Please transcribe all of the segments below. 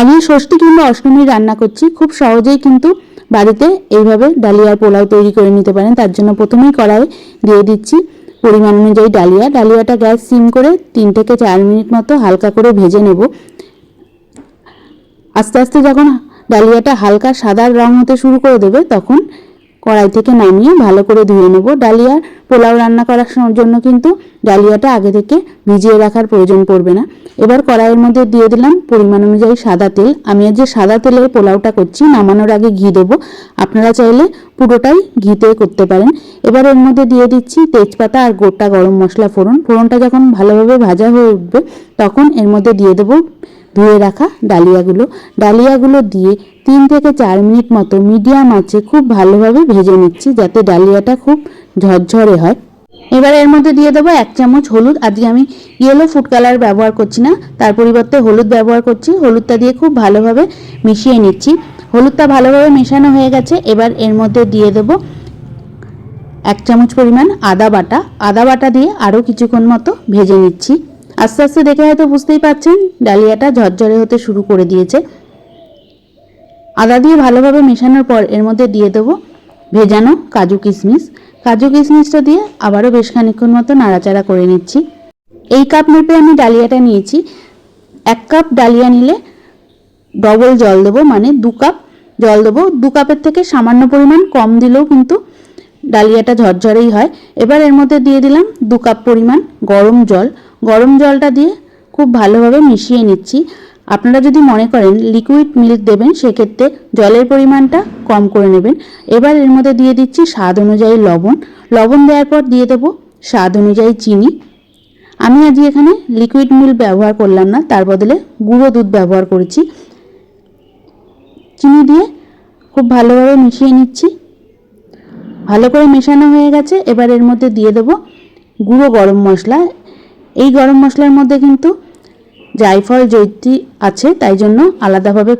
আমি ষষ্ঠী কিংবা অষ্টমী রান্না করছি। খুব সহজেই কিন্তু বাড়িতে এইভাবে ডালিয়ার পোলাও তৈরি করে নিতে পারেন। তার জন্য প্রথমেই কড়াই দিয়ে দিচ্ছি পরিমাণ অনুযায়ী ডালিয়া। ডালিয়াটা গ্যাস সিম করে তিন থেকে চার মিনিট মতো হালকা করে ভেজে নেব। আস্তে আস্তে যখন ডালিয়াটা হালকা সাদা রং হতে শুরু করে দেবে, তখন কড়াই থেকে নামিয়ে ভালো করে ধুয়ে নেব। ডালিয়া পোলাও রান্না করার জন্য কিন্তু ডালিয়াটা আগে থেকে ভিজিয়ে রাখার প্রয়োজন পড়বে না। এবার কড়াইয়ের মধ্যে দিয়ে দিলাম পরিমাণ অনুযায়ী সাদা তেল। আমি আজ যে সাদা তেলের পোলাওটা করছি, নামানোর আগে ঘি দেবো। আপনারা চাইলে পুরোটাই ঘিতে করতে পারেন। এবার এর মধ্যে দিয়ে দিচ্ছি তেজপাতা আর গোটা গরম মশলা ফোড়ন। ফোড়নটা যখন ভালোভাবে ভাজা হয়ে উঠবে, তখন এর মধ্যে দিয়ে দেবো ধুয়ে রাখা ডালিয়াগুলো। ডালিয়াগুলো দিয়ে তিন থেকে চার মিনিট মতো মিডিয়াম আঁচে খুব ভালোভাবে ভেজে নিচ্ছি যাতে ডালিয়াটা খুব ঝরঝরে হয়। এবার এর মধ্যে দিয়ে দেবো এক চামচ হলুদ। আজকে আমি ইয়েলো ফুড কালার ব্যবহার করছি না, তার পরিবর্তে হলুদ ব্যবহার করছি। হলুদটা দিয়ে খুব ভালোভাবে মিশিয়ে নিচ্ছি। হলুদটা ভালোভাবে মেশানো হয়ে গেছে। এবার এর মধ্যে দিয়ে দেবো এক চামচ পরিমাণ আদা বাটা। আদা বাটা দিয়ে আরও কিছুক্ষণ মতো ভেজে নিচ্ছি। আস্তে আস্তে দেখে হয়তো বুঝতেই পারছেন, ডালিয়াটা ঝরঝরে হতে শুরু করে দিয়েছে। আদা দিয়ে ভালোভাবে মেশানোর পর এর মধ্যে দিয়ে দেবো ভেজানো কাজু কিশমিশ। কাজু কিশমিশটা দিয়ে আবারও বেশ খানিক্ষণ মতো নাড়াচাড়া করে নিচ্ছি। এই কাপ মেপে আমি ডালিয়াটা নিয়েছি। এক কাপ ডালিয়া নিলে ডবল জল দেবো মানে দু কাপ জল দেবো। দু কাপের থেকে সামান্য পরিমাণ কম দিলেও কিন্তু ডালিয়াটা ঝরঝরেই হয়। এবার এর মধ্যে দিয়ে দিলাম দু কাপ পরিমাণ গরম জল। গরম জলটা দিয়ে খুব ভালোভাবে মিশিয়ে নিচ্ছি। আপনারা যদি মনে করেন লিকুইড মিল্ক দেবেন, সেক্ষেত্রে জলের পরিমাণটা কম করে নেবেন। এবার এর মধ্যে দিয়ে দিচ্ছি স্বাদ অনুযায়ী লবণ। লবণ দেওয়ার পর দিয়ে দেবো স্বাদ অনুযায়ী চিনি। আমি আজকে এখানে লিকুইড মিল্ক ব্যবহার করলাম না, তার বদলে গুঁড়ো দুধ ব্যবহার করেছি। চিনি দিয়ে খুব ভালোভাবে মিশিয়ে নিচ্ছি। ভালো করে মেশানো হয়ে গেছে। এবার এর মধ্যে দিয়ে দেবো গুঁড়ো গরম মশলা। এই গরম মশলার মধ্যে কিন্তু জায়ফল জৈত্রী আছে, তাই জন্য আলাদাভাবে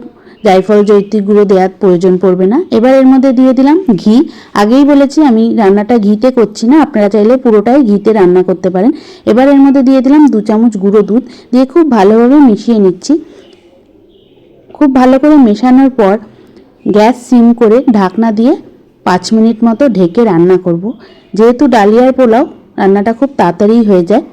জায়ফল জৈত্রী গুঁড়ো দেওয়ার প্রয়োজন পড়বে না। এবার এর মধ্যে দিয়ে দিলাম ঘি। আগেই বলেছি আমি রান্নাটা ঘিতে করছি না, আপনারা চাইলে পুরোটাই ঘিতে রান্না করতে পারেন। এবার এর মধ্যে দিয়ে দিলাম দু চামচ গুঁড়ো দুধ, দিয়ে খুব ভালোভাবে মিশিয়ে নিচ্ছি। খুব ভালো করে মেশানোর পর গ্যাস সিম করে ঢাকনা দিয়ে পাঁচ মিনিট মতো ঢেকে রান্না করব। যেহেতু ডালিয়ার পোলাও, রান্নাটা খুব তাড়াতাড়ি হয়ে যায়।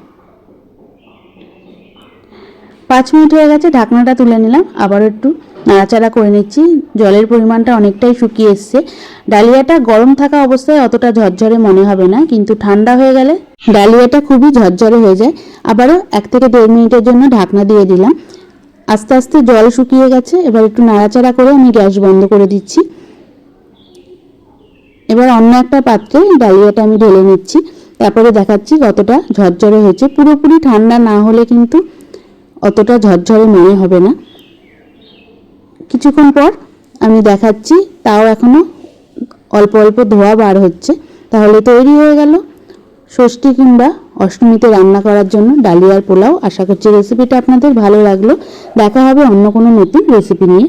পাঁচ মিনিট হয়ে গেছে, ঢাকনাটা তুলে নিলাম আবার একটু নাড়াচাড়া করে নিচ্ছি। জলের পরিমাণটা অনেকটাই শুকিয়ে এসছে। ডালিয়াটা গরম থাকা অবস্থায় অতটা ঝরঝরে মনে হবে না, কিন্তু ঠান্ডা হয়ে গেলে ডালিয়াটা খুবই ঝরঝরে হয়ে যায়। আবারও এক থেকে দেড় মিনিটের জন্য ঢাকনা দিয়ে দিলাম। আস্তে আস্তে জল শুকিয়ে গেছে, এবার একটু নাড়াচাড়া করে আমি গ্যাস বন্ধ করে দিচ্ছি। এবার অন্য একটা পাত্রে ডালিয়াটা আমি ঢেলে নিচ্ছি। তারপরে দেখাচ্ছি কতটা ঝরঝরে হয়েছে। পুরোপুরি ঠান্ডা না হলে কিন্তু অতটা ঝরঝরে মনে হবে না। কিছুক্ষণ পর আমি দেখাচ্ছি, তাও এখনও অল্প অল্প ধোয়া বার হচ্ছে। তাহলে তৈরি হয়ে গেল ষষ্ঠী কিংবা অষ্টমীতে রান্না করার জন্য ডালিয়ার পোলাও। আশা করছি রেসিপিটা আপনাদের ভালো লাগল। দেখা হবে অন্য কোনো নতুন রেসিপি নিয়ে।